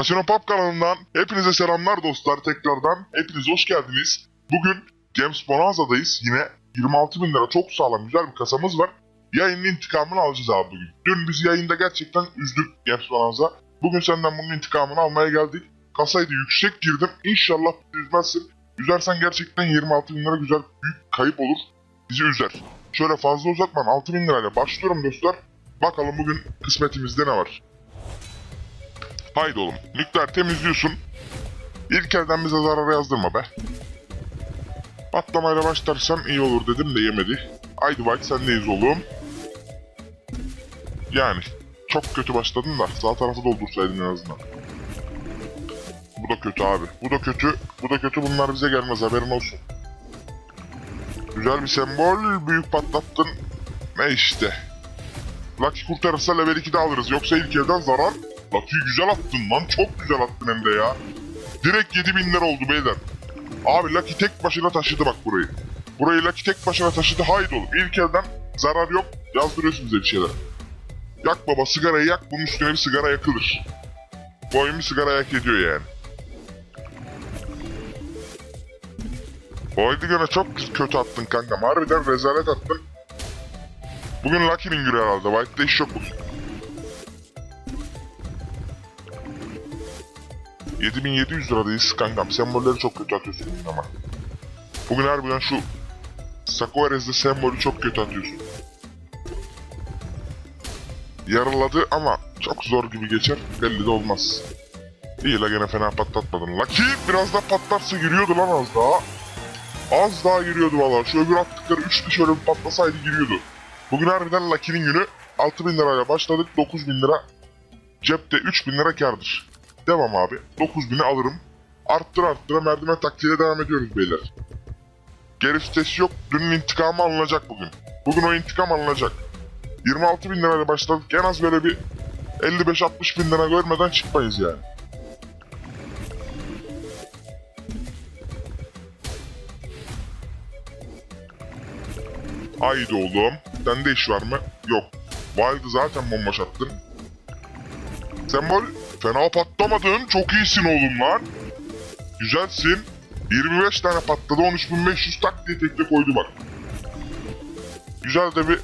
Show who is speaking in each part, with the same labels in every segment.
Speaker 1: Casino Pop kanalından hepinize selamlar dostlar tekrardan. Hepiniz hoş geldiniz. Bugün Games Bonanza'dayız. Yine 26 bin lira çok sağlam güzel bir kasamız var. Yayının intikamını alacağız abi bugün. Dün biz yayında gerçekten üzdük Games Bonanza. Bugün senden bunun intikamını almaya geldik. Kasayı da yüksek girdim. İnşallah üzmezsin. Üzersen gerçekten 26 bin lira güzel büyük kayıp olur. Bizi üzer. Şöyle fazla uzatmadan 6 bin lirayla başlıyorum dostlar. Bakalım bugün kısmetimizde ne var. Haydi oğlum. Nükleer temizliyorsun. İlk elden bize zarara yazdırma be. Patlamayla başlarsan iyi olur dedim de yemedi. Haydi White sendeyiz oğlum. Yani çok kötü başladın da sağ tarafı doldursaydın en azından. Bu da kötü abi. Bu da kötü. Bu da kötü. Bunlar bize gelmez haberin olsun. Güzel bir sembol. Büyük patlattın. Ne işte. Lucky kurtarırsa level 2'de alırız. Yoksa ilk elden zarar. Lucky'yi güzel attın lan. Çok güzel attın hem de ya. Direkt 7000 lira oldu beyler. Abi Lucky tek başına taşıdı bak burayı. Burayı Lucky tek başına taşıdı. Haydi oğlum. İlk elden zarar yok. Yazdırıyorsun bize bir şeyler. Yak baba sigarayı yak. Bunun üstüne bir sigara yakılır. Bu bir sigara yak ediyor yani. Bu oyunu gene çok kötü attın kankam. Harbiden rezalet attın. Bugün Lucky'nin günü herhalde. White'de iş yok bugün. 7700 liradayız kankam. Sembolleri çok kötü atıyorsun ama. Bugün harbiden şu Sakoeres'de sembolü çok kötü atıyorsun. Yarıladı ama çok zor gibi geçer. Belli de olmaz. İyi la gene fena patlatmadın. Lucky biraz da patlarsa giriyordu lan az daha. Az daha giriyordu valla. Şu öbür attıkları üçlü şöyle bir patlasaydı giriyordu. Bugün harbiden Lucky'nin günü 6000 lirayla başladık. 9000 lira cepte 3000 lira kardır. Devam abi. 9000'i alırım. Arttır arttıra merdiven taktiğiyle devam ediyoruz beyler. Geri vites yok. Dünün intikamı alınacak bugün. Bugün o intikam alınacak. 26 bin lirayla başladık. En az böyle bir 55-60 bin lira görmeden çıkmayız yani. Haydi oğlum. Sende iş var mı? Yok. Wild'ı zaten bomboş attın. Sembol fena patlamadın. Çok iyisin oğlum lan. Güzelsin. 25 tane patladı. 13.500 tak diye tekte koydu bak. Güzel de bir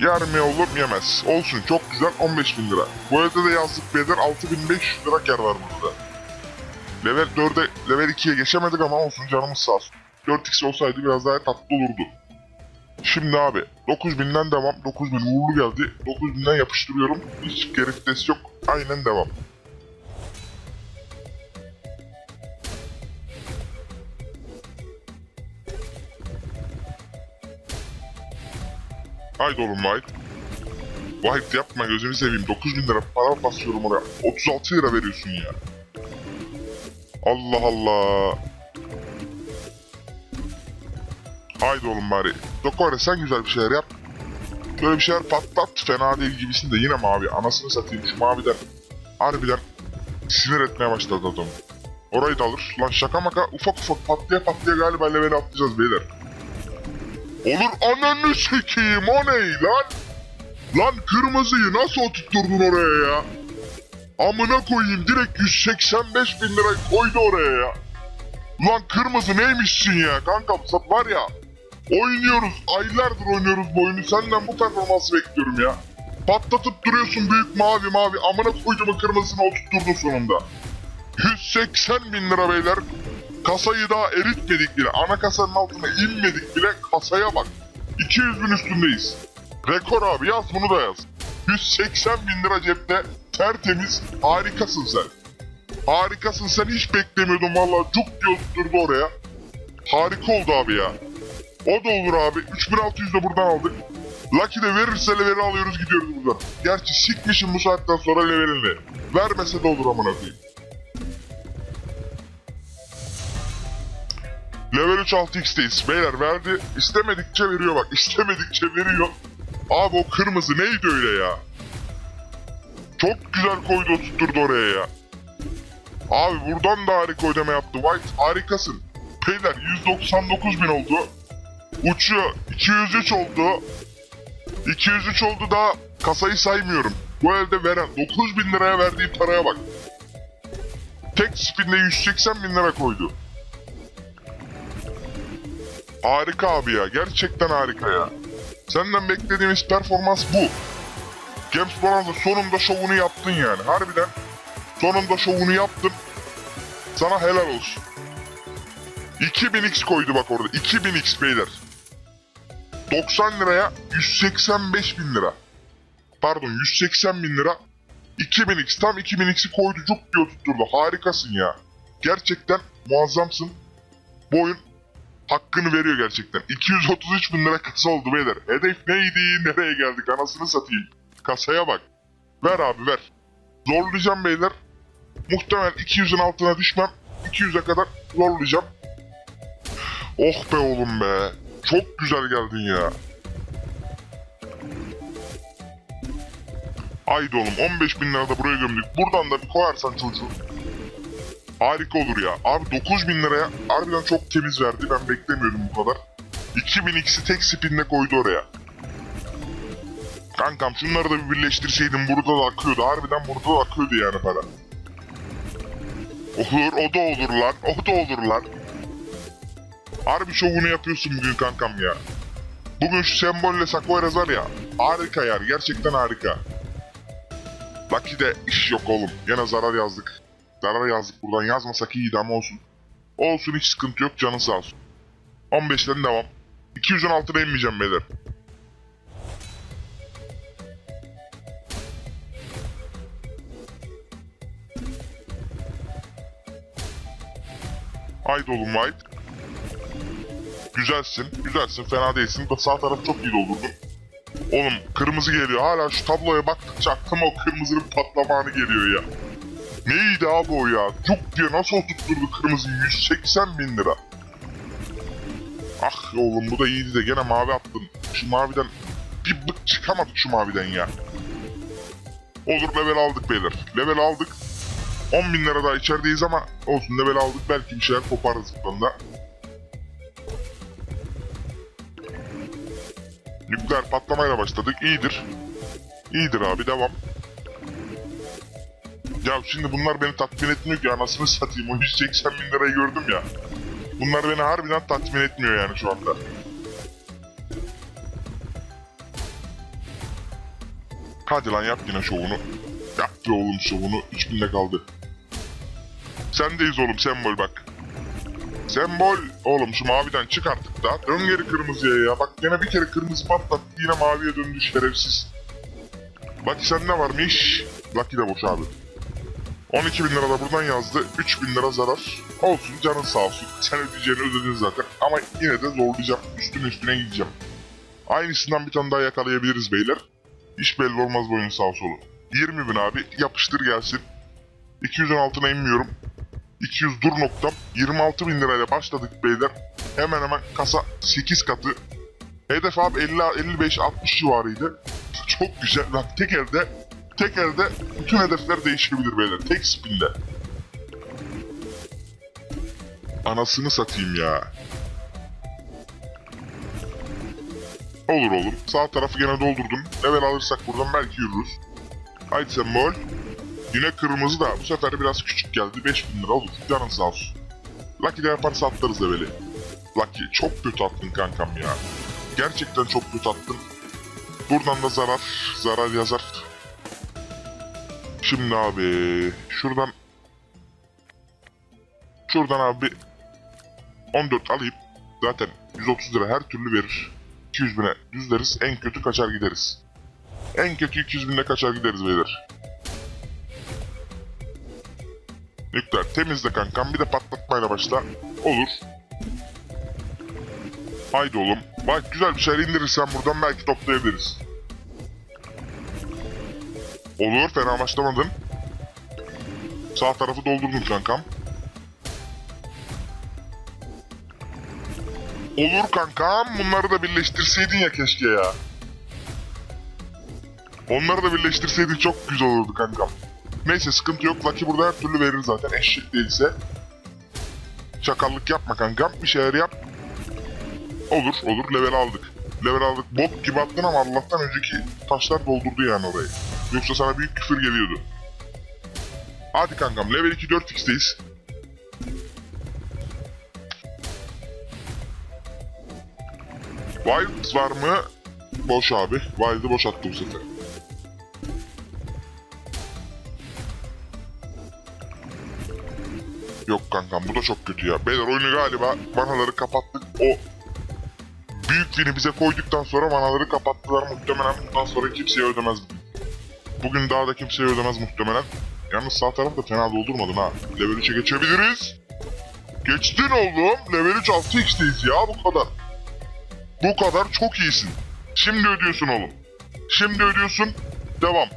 Speaker 1: yer mi oğlum yemez. Olsun çok güzel 15.000 lira. Bu evde de yazlık bedel 6500 lira kar var burada. Level 4'e level 2'ye geçemedik ama olsun canımız sağ olsun. 4x olsaydı biraz daha tatlı olurdu. Şimdi abi 9000'den devam. 9000 uğurlu geldi. 9000'den yapıştırıyorum. Hiç geri vites yok. Aynen devam. Haydi oğlum White. White yapma gözünü seveyim. 9000 lira para basıyorum oraya. 36 lira veriyorsun ya. Allah Allah. Haydi oğlum bari. Dokore sen güzel bir şeyler yap. Böyle bir şeyler patlat. Fena değil gibisin de yine mavi. Anasını satayım şu maviden. Harbiden sinir etmeye başladı adam. Orayı da alır. Lan şaka maka ufak ufak patlaya patlaya galiba leveli atlayacağız beyler. Olur ananı sikeyim o ne lan? Lan kırmızıyı nasıl oturtturdun oraya ya? Amına koyayım direkt 185 bin lira koydu oraya ya. Lan kırmızı neymişsin ya kankam var ya. Oynuyoruz aylardır oynuyoruz bu oyunu senden bu performansı bekliyorum ya. Patlatıp duruyorsun büyük mavi mavi amına koyduğumu kırmızısını oturtturdun sonunda. 180 bin lira beyler. Kasayı daha eritmedik bile. Ana kasanın altına inmedik bile. Kasaya bak. 200 bin üstündeyiz. Rekor abi yaz bunu da yaz. 180 bin lira cepte. Tertemiz. Harikasın sen. Harikasın sen hiç beklemiyordum valla. Cuk diye oturdu oraya. Harika oldu abi ya. O da olur abi. 3600 de buradan aldık. Lucky de verirse leveli alıyoruz gidiyoruz buradan. Gerçi sikmişim bu saatten sonra levelini. Vermese de olur amına koyayım. Level 3 6x'teyiz. Beyler verdi. İstemedikçe veriyor bak. İstemedikçe veriyor. Abi o kırmızı neydi öyle ya? Çok güzel koydu oturtturdu oraya ya. Abi buradan da harika ödeme yaptı. White harikasın. Beyler 199 bin oldu. Uçuyor. 203 oldu. 203 oldu daha kasayı saymıyorum. Bu elde veren 9 bin liraya verdiği paraya bak. Tek spinde 180 bin lira koydu. Harika abi ya. Gerçekten harika ya. Senden beklediğimiz performans bu. James Bonanza sonunda şovunu yaptın yani. Harbiden sonunda şovunu yaptın. Sana helal olsun. 2000x koydu bak orada. 2000x beyler. 90 liraya 185 bin lira. Pardon 180 bin lira. 2000x tam 2000x'i koydu cuk diyor tutturdu. Harikasın ya. Gerçekten muazzamsın. Bu oyun hakkını veriyor gerçekten. 233 bin lira kasa oldu beyler. Hedef neydi? Nereye geldik? Anasını satayım. Kasaya bak. Ver abi ver. Zorlayacağım beyler. Muhtemelen 200'ün altına düşmem. 200'e kadar zorlayacağım. Oh be oğlum be. Çok güzel geldin ya. Haydi oğlum 15 bin lira da buraya gömdük. Buradan da bir koyarsan çocuğu. Harika olur ya. Abi 9 bin liraya harbiden çok temiz verdi. Ben beklemiyordum bu kadar. 2000 x'i tek spinle koydu oraya. Kankam şunları da bir birleştirseydin burada da akıyordu. Harbiden burada da akıyordu yani para. Olur o da olur lan. O da olur lan. Harbi şovunu yapıyorsun bugün kankam ya. Bugün şu sembolle Sakoyraz var ya. Harika yer. Gerçekten harika. Lucky'de iş yok oğlum. Gene zarar yazdık. Zarar yazdık buradan. Yazmasak iyiydi ama olsun. Olsun hiç sıkıntı yok. Canın sağ olsun. 15'ten devam. 200'ün altına inmeyeceğim beyler. Haydi oğlum White. Güzelsin, güzelsin, fena değilsin. Sağ tarafı çok iyi doldurdun. Oğlum kırmızı geliyor. Hala şu tabloya baktıkça aklıma o kırmızının patlama anı geliyor ya. Neydi abi o ya? Cuk diye nasıl oturtturdu kırmızı 180 bin lira. Ah oğlum bu da iyiydi de gene mavi attın. Şu maviden bir bık çıkamadık şu maviden ya. Olur level aldık beyler. Level aldık. 10 bin lira daha içerideyiz ama olsun level aldık. Belki bir şeyler koparırız buradan da. Nükleer patlamayla başladık. İyidir. İyidir abi devam. Ya şimdi bunlar beni tatmin etmiyor ki anasını satayım. O 180 bin lirayı gördüm ya. Bunlar beni harbiden tatmin etmiyor yani şu anda. Hadi lan yap yine şovunu. Yap be oğlum şovunu. 3000'de kaldı. Sendeyiz oğlum sembol bak. Sembol oğlum şu maviden çık artık da. Dön geri kırmızıya ya. Bak yine bir kere kırmızı patlattı yine maviye döndü şerefsiz. Bak sen ne varmış? Lucky de boş abi. 12 bin lira da buradan yazdı. 3 bin lira zarar. Olsun canın sağ olsun. Sen ödeyeceğini ödedin zaten. Ama yine de zorlayacağım. Üstüne üstüne gideceğim. Aynısından bir tane daha yakalayabiliriz beyler. Hiç belli olmaz bu oyunun sağ solu. 20 bin abi yapıştır gelsin. 200'ün altına inmiyorum. 200 dur noktam. 26 bin lirayla başladık beyler. Hemen hemen kasa 8 katı. Hedef abi 50, 55, 60 civarıydı. Çok güzel. Bak tek elde, tek elde bütün hedefler değişebilir beyler. Tek spinde. Anasını satayım ya. Olur oğlum. Sağ tarafı gene doldurdum. Level alırsak buradan belki yürürüz. Haydi sen mol. Yine kırmızı da bu sefer biraz küçük geldi. 5000 lira olur. Canın sağ olsun. Lucky de yaparsa atlarız leveli. Lucky çok kötü attın kankam ya. Gerçekten çok kötü attın. Buradan da zarar. Zarar yazar. Şimdi abi şuradan şuradan abi 14 alayım. Zaten 130 lira her türlü verir. 200 bine düzleriz. En kötü kaçar gideriz. En kötü 200 binde kaçar gideriz beyler. Nükleer temizle kankam bir de patlatmayla başla. Olur. Haydi oğlum. Bak güzel bir şeyler indirirsen buradan belki toplayabiliriz. Olur fena başlamadın. Sağ tarafı doldurdun kankam. Olur kankam. Bunları da birleştirseydin ya keşke ya. Onları da birleştirseydin çok güzel olurdu kankam. Neyse sıkıntı yok. Lucky burada her türlü verir zaten eşit değilse. Çakallık yapma kankam. Bir şeyler yap. Olur olur level aldık. Level aldık. Bok gibi attın ama Allah'tan önceki taşlar doldurdu yani orayı. Yoksa sana büyük küfür geliyordu. Hadi kankam level 2 4x'teyiz. Wild var mı? Boş abi. Wild'ı boş attı bu sefer. Yok kankam bu da çok kötü ya. Beyler oyunu galiba manaları kapattık. O büyük fini bize koyduktan sonra manaları kapattılar. Muhtemelen bundan sonra kimseye ödemez. Bugün daha da kimseye ödemez muhtemelen. Yalnız sağ taraf da fena doldurmadın ha. Level 3'e geçebiliriz. Geçtin oğlum. Level 3 6x'teyiz ya bu kadar. Bu kadar çok iyisin. Şimdi ödüyorsun oğlum. Şimdi ödüyorsun. Devam.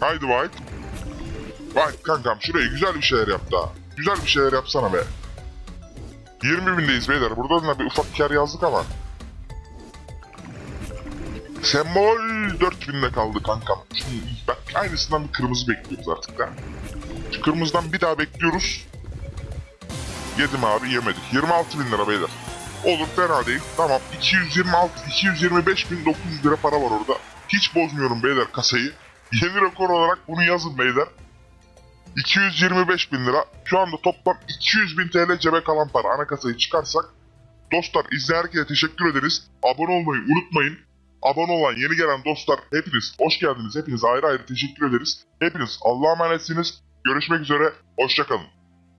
Speaker 1: Haydi White. White kankam şuraya güzel bir şeyler yap daha. Güzel bir şeyler yapsana be. 20 bindeyiz beyler. Burada da bir ufak kar yazdık ama. Sembol 4000'de kaldı kankam. Şimdi bak aynısından bir kırmızı bekliyoruz artık da. Şu kırmızıdan bir daha bekliyoruz. Yedim abi yemedik. 26 bin lira beyler. Olur fena değil. Tamam 226, 225 bin 900 lira para var orada. Hiç bozmuyorum beyler kasayı. Yeni rekor olarak bunu yazın beyler. 225 bin lira. Şu anda toplam 200 bin TL cebe kalan para. Ana kasayı çıkarsak. Dostlar izleyen herkese teşekkür ederiz. Abone olmayı unutmayın. Abone olan yeni gelen dostlar hepiniz hoş geldiniz. Hepiniz ayrı ayrı teşekkür ederiz. Hepiniz Allah'a emanetsiniz. Görüşmek üzere. Hoşçakalın.